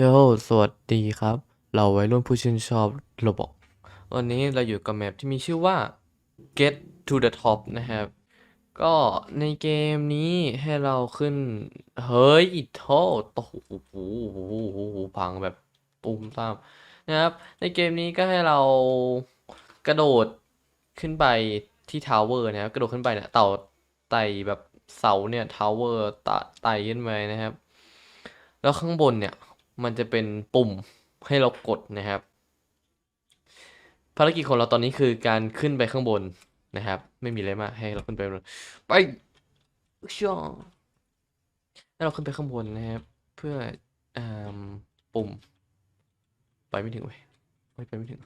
โยสวัสดีครับ เราไวัยรุ่นผู้ชื่นชอบโรบล็อกวันนี้เราอยู่กับแมปที่มีชื่อว่า Get to the Top นะครับ ก็ในเกมนี้ให้เราขึ้น เฮ้ยโทโอ้โหโอ้โหโอ้โหโอ้โหพังแบบตุ้มตามนะครับ ในเกมนี้ก็ให้เรากระโดดขึ้นไปที่ทาวเวอร์นะครับ กระโดดขึ้นไปเนี่ยเต่าไต่แบบเสาเนี่ยทาวเวอร์ไต่ขึ้นไปนะครับ แล้วข้างบนเนี่ย มันจะเป็นปุ่มให้เรากดนะครับ ภารกิจของเราตอนนี้คือการขึ้นไปข้างบนนะครับ ไม่มีอะไรมากให้เราขึ้นไปไปช่อให้เราขึ้นไปข้างบนนะครับ เพื่ออ่าปุ่ม ไปไม่ถึงเว้ยไปไม่ถึง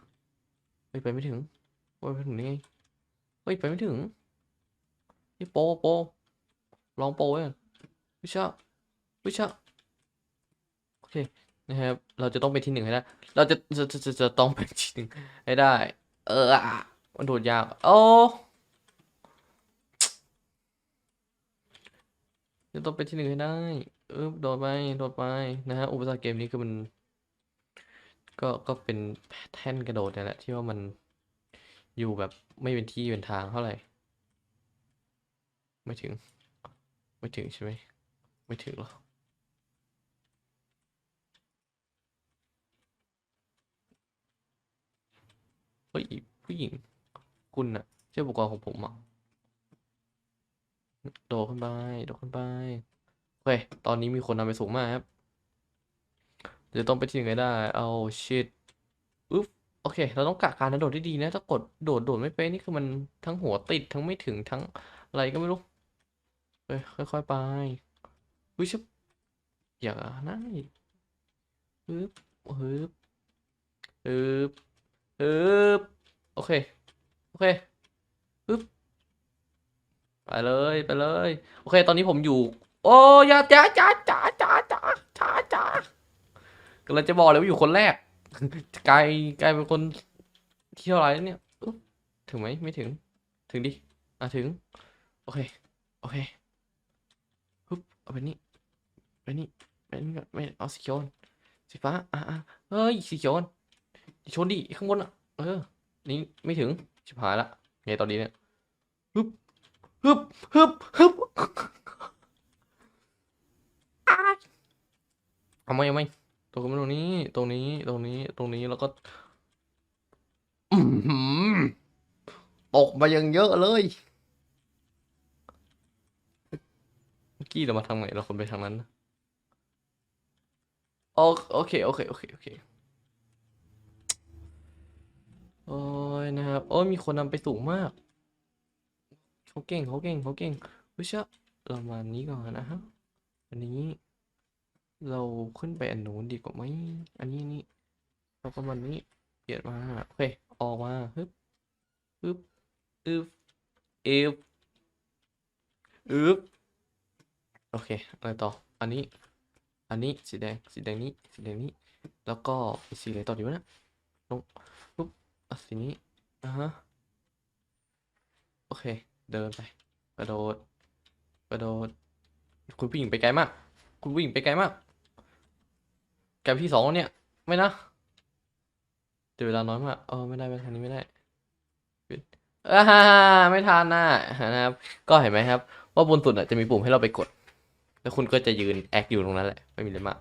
เฮ้ยไปไม่ถึงเฮ้ยไปถึงได้ไงเฮ้ยไปไม่ถึงนี่โปโปลองโปไว้ก่อนวิชาวิชาโอเค นะครับ เราจะต้องเป็นที่หนึ่งให้ได้ เราจะจะจะจะจะต้องเป็นที่หนึ่งให้ได้ เอออะมันโดดยาก โอ้จะต้องเป็นที่หนึ่งให้ได้ เออโดดไป โดดไปนะฮะ อุปสรรคเกมนี้คือมัน ก็ ก็เป็นแท่นกระโดดเนี่ยแหละที่ว่ามันอยู่แบบไม่เป็นที่เป็นทางเท่าไหร่ ไม่ถึง ไม่ถึงใช่ไหม ไม่ถึงหรอ เฮ้ยผู้หญิง คุณน่ะใช่อุปกรของผมอะโดดขึ้นไปโดดขึ้นไปโอเคตอนนี้มีคนนำไปสูงมากครับจะต้องไปที่หนได้ เอาชิตอุ๊บโอเค เราต้องกะการโดดได้ดีนะ ถ้ากดโดดโดดไม่เป็นนี่คือมันทั้งหัวติดทั้งไม่ถึงทั้งอะไรก็ไม่รู้เฮ้ยค่อยๆไปอุ้ยชิบอย่านะฮึบฮึบฮึบ ฮึบโอเค โอเคปึ๊บไปเลยไปเลย โอเค ตอนนี้ผมอยู่ โอ้ยาจ้าจ้าจ้าจ้าจ้าจ้าจ้ากำลังจะบอกเลยว่าอยู่คนแรกกลายกลายเป็นคนที่เท่าไหร่เนี่ยอุ๊บถึงไหมไม่ถึง ถึงดิอะถึง โอเค โอเคปึ๊บเอาไปนี่ไปนี่ไปนี่ก่อนไม่เอาสีเขียวก่อนสีฟ้าอะอะเฮ้ยสีเขียวก่อน ชนดิข้างบนอะ เออ นี่ไม่ถึง ชิบหายละ ไงตอนนี้เนี่ยฮึบฮึบฮึบฮึบเอาไหมเอาไหมตรงนี้ตรงนี้ ตรงนี้ ตรงนี้ ตรงนี้ แล้วก็ตกมายังเยอะเลย เมื่อกี้เรามาทางไหนเราคนไปทางนั้น โอเค โอเค โอเค โอเค โอยนะครับ โอ้ยมีคนนำไปสูงมากเขาเก่งเขาเก่งเขาเก่งเฮ้ยเชอเรามานี้ก่อนนะฮะอันนี้ เราขึ้นไปอันนู้นดีกว่าไหมอันนี้นี่เราก็มันนี้เปลี่ยนมาโอเคออกมาฮึบฮึบอึบเอฟอึบโอเคอะไรต่ออันนี้ อันนี้สีแดงสีแดงนี้สีแดงนี้ แล้วก็สีอะไรต่อดีวะเนะลงปุ๊บอะสีนี้ อะฮะ โอเค เดินไป กระโดด กระโดด คุณผู้หญิงไปไกลมาก คุณผู้หญิงไปไกลมากแกลที่สองเนี่ย ไม่นะเดี๋ยวเวลาน้อยมากเออไม่ได้ไม่ทันนี้ไม่ได้อ่าฮ่าฮ่าไม่ทันนะนะครับ ก็เห็นไหมครับ ว่าบนสุดอะจะมีปุ่มให้เราไปกด แล้วคุณก็จะยืนแอคอยู่ตรงนั้นแหละ ไม่มีอะไรมาก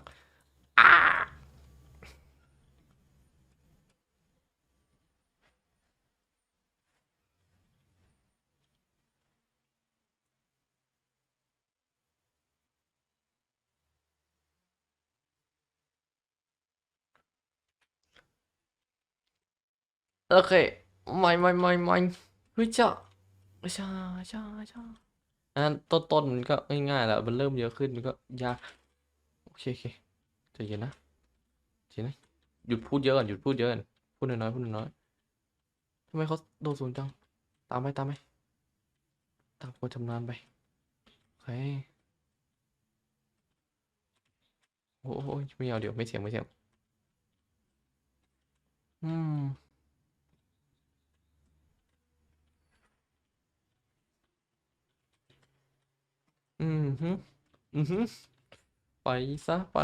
โอเคไม่ไม่ไม่ไม่เฮ้ยจ้าจ้าจ้าจ้าอันต้นต้นมันก็ง่ายๆแหละมันเริ่มเยอะขึ้นมันก็ยาก โอเคโอเคใจเย็นนะใจเย็นนะ หยุดพูดเยอะก่อนหยุดพูดเยอะก่อนพูดน้อยๆพูดน้อยๆทำไมเขาโดนศูนย์จัง ตามไปตามไปตามคนชำนาญไปโอเคโอ้โหไม่เอาเดี๋ยวไม่เสียงไม่เสียงอืม อืมฮึอืมฮึไปซะไป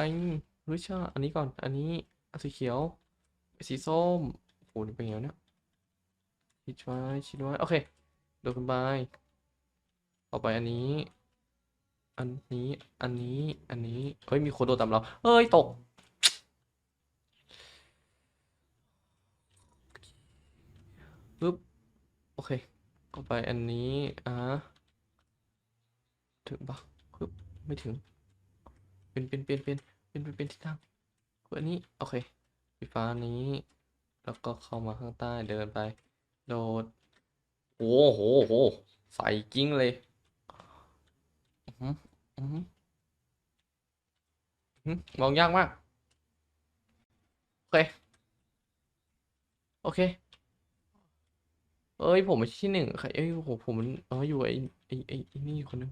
เฮ้ยชาอันนี้ก่อน อันนี้สีเขียว สีส้มโอ้โหเป็นไงวะเนี่ยชิดไว้ชิดไว้โอเคโดดขึ้นไปต่อไปอันนี้ อันนี้ อันนี้ อันนี้ เฮ้ย มีคนโดดตามเรา เฮ้ย ตก ปึ๊บ โอเคต่อไปอันนี้ อ่า ถึงปะปึ๊บไม่ถึง เป็นเป็นเป็นเป็นเป็นเป็นเป็นทิศทางคืออันนี้โอเคสีฟ้านี้แล้วก็เข้ามาข้างใต้เดินไป โดดโอ้โหโหใส่จริงเลยอือหืออือหืออื้อหือมองยากมาก โอเค โอเค เอ้ย ผมไม่ใช่ที่หนึ่งใครเอ้ยโหผมมันอ๋ออยู่ไอ้ไอ้ไอ้ไอ้นี่คนนึง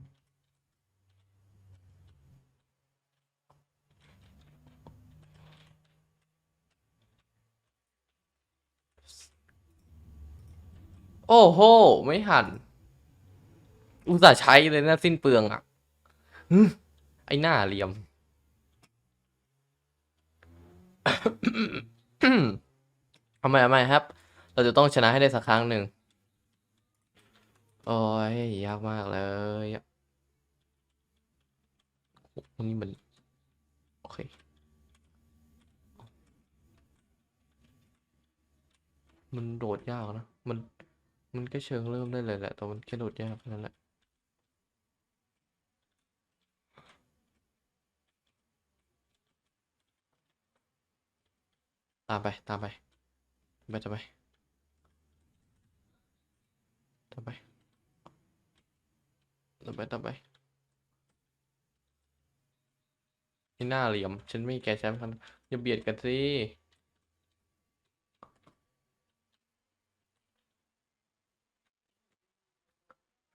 โอ้โห ไม่หัน อุตส่าห์ใช้เลยนะสิ้นเปลืองอะหึไอ้หน้าเหลี่ยม ทำไมทำไมครับ เราจะต้องชนะให้ได้สักครั้งหนึ่ง โอ้ย ยากมากเลยอะโอ้โหนี่มัน โอเคมันโดดยากนะ มัน มันก็เชิงเริ่มได้เลยแหละ แต่มันแค่โดดยากแค่นั้นแหละตามไป ตามไป ไปจะไปตามไปตามไปตามไปไอ้หน้าเหลี่ยม ฉันไม่แกแชมป์กันอย่าเบียดกันสิ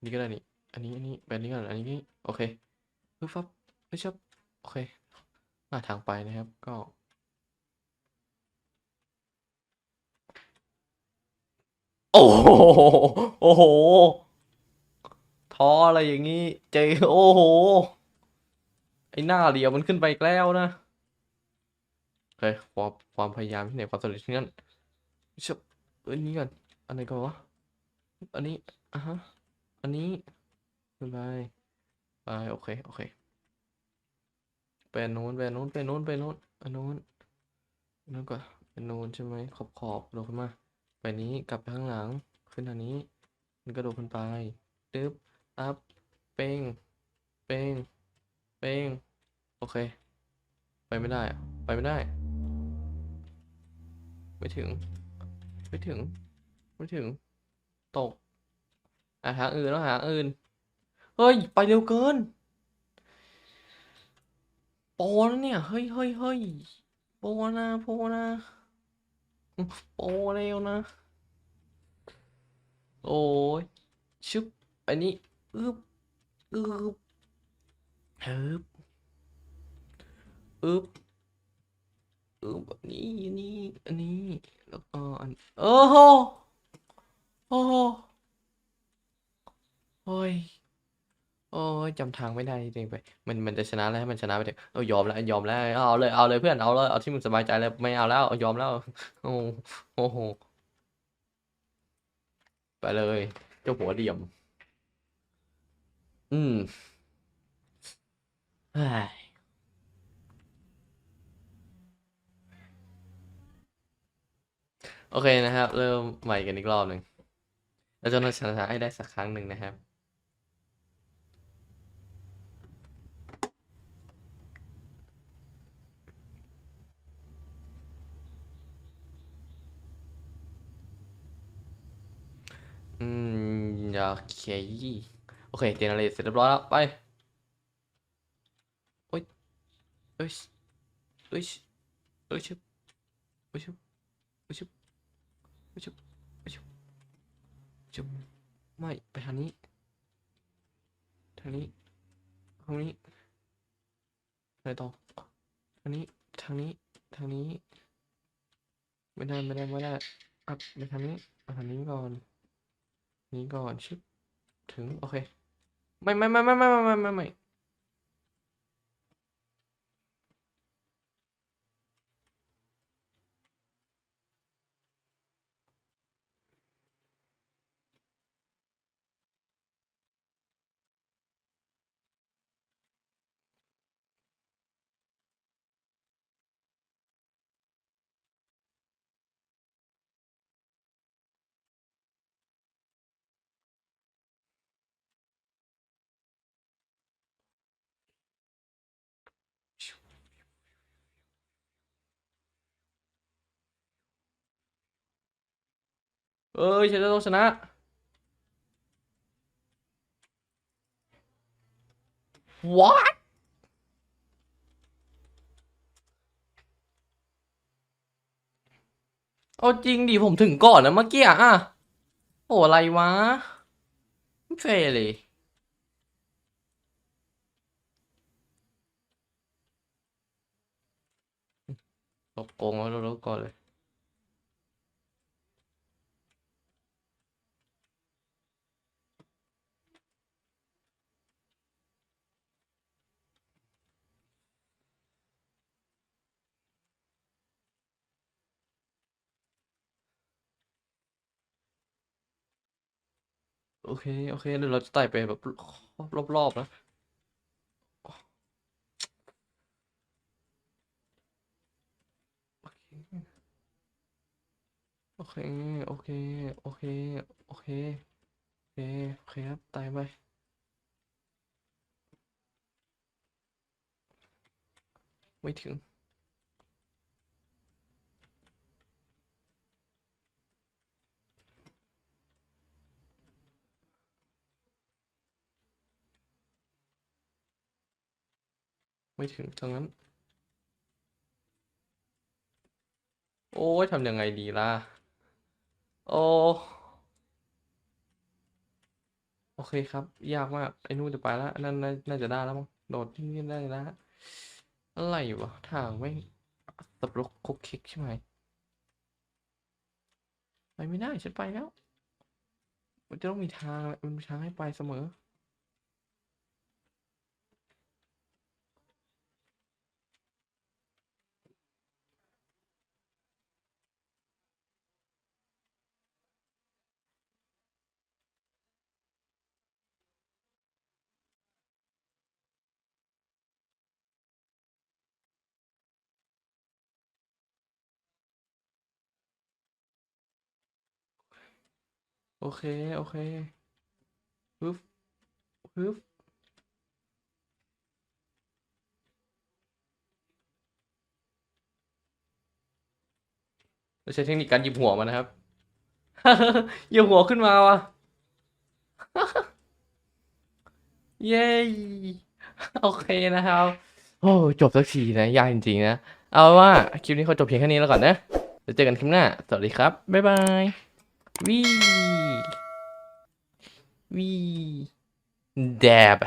นนี้ก็ได้นี่ อันนี้อันนี้แบบนี้ก่อนอันนี้โอเคปึ๊บฟับไม่ชอบโอเคหาทางไปนะครับก็โอ้โห โอ้โห ท้ออะไรอย่างนี้ เจ โอ้โห ไอ้หน้าเหลียมมันขึ้นไปแล้วนะเฮ้ยความความพยายามที่ไหนความสำเร็จที่นั่นชอบอันนี้ก่อน อันไหนก่อนวะ อันนี้อะฮะ อันนี้ขึ้นไปไปโอเค โอเคไปนู้นไปนู้นไปนู้นไปนู้นอันนู้นนนู้นก่อนอันนู้นใช่ไหมขอบขอบโดดขึ้นมา ไปนี้กลับไปข้างหลัง ขึ้นทางนี้ มันก็โดดขึ้นไปตึ๊บอัพเป้งเป้งเป้งโอเค ไปไม่ได้อะไปไม่ได้ ไม่ถึง ไม่ถึง ไม่ถึง ตก อะหาอื่นแล้วหาอื่น เฮ้ย ไปเร็วเกินโปนเนี่ย เฮ้ยเฮ้ยเฮ้ยโปนะโปนะโปเร็วนะ โอ้ยชึบอันนี้อึบอึบฮึบอึบอึบอันนี้อันนี้ อันนี้ แล้วก็อัน โอ้โหโอ้โห โอ้ย โอ้ยจำทางไม่ได้จริงๆไป มันมันจะชนะแล้วให้มันชนะไปเถอะเอายอมแล้วยอมแล้วเอาเลยเอาเลยเพื่อนเอาเลยเอาที่มึงสบายใจเลยไม่เอาแล้วเอายอมแล้วโอ้โอ้โหไปเลย เจ้าหัวเดี่ยม อืมเฮ้ยโอเคนะครับ เริ่มใหม่กันอีกรอบหนึ่งเราจะต้องชนะให้ได้สักครั้งหนึ่งนะครับ มโอเคโอเคเจเนเรตเสร็จเรียบร้อยแล้วไปโอ้ยเอ้ยเอ้ยเอ้ยชึบเอ้ยชึบเอ้ยชึบเอ้ยชึบเอ้ยชึบชึบไม่ไปทางนี้ทางนี้ทางนี้ไปต่อทางนี้ทางนี้ทางนี้ไม่ได้ไม่ได้ไม่ได้อะไปทางนี้เอาทางนี้ก่อน นี้ก่อนชิบถึง โอเค ไม่ไม่ไม่ไม่ไม่ไม่ไม่ไม่ไม่ เอ้ยฉันจะต้องชนะ what เอาจริงดิผมถึงก่อนนะเมื่อกี้อะ โอ้อะไรวะไม่เฟรเลยตกโกงแล้วเราก่อนเลย โอเค โอเคเดี๋ยวเราจะไต่ไปแบบรอบๆนะโอเค โอเค โอเค โอเค โอเค โอเคครับไต่ไปไม่ถึง ไม่ถึงตรงนั้น โอ้ยทำยังไงดีล่ะ โอ้ โอเคครับ ยากมาก ไอ้นู่นจะไปแล้วนั่นน่าจะได้แล้วมั้ง โดดที่นี่ได้แล้วอะไรวะ ทางไม่งสับรกคกคิกใช่ไหมไปไม่ได้ฉันไปแล้ว มันจะต้องมีทางมันมีทางให้ไปเสมอ โอเค โอเคปึ๊บปึ๊บเราใช้เทคนิคการหยิบหัวมันนะครับ หยิบหัวขึ้นมาว่ะ เย้ โอเคนะครับ โอ้ จบสักทีนะ ยากจริงๆนะ เอาว่า คลิปนี้เขาจบเพียงแค่นี้แล้วก่อนนะ เดี๋ยวเจอกันคลิปหน้า สวัสดีครับ บ๊ายบายวี วีแดบ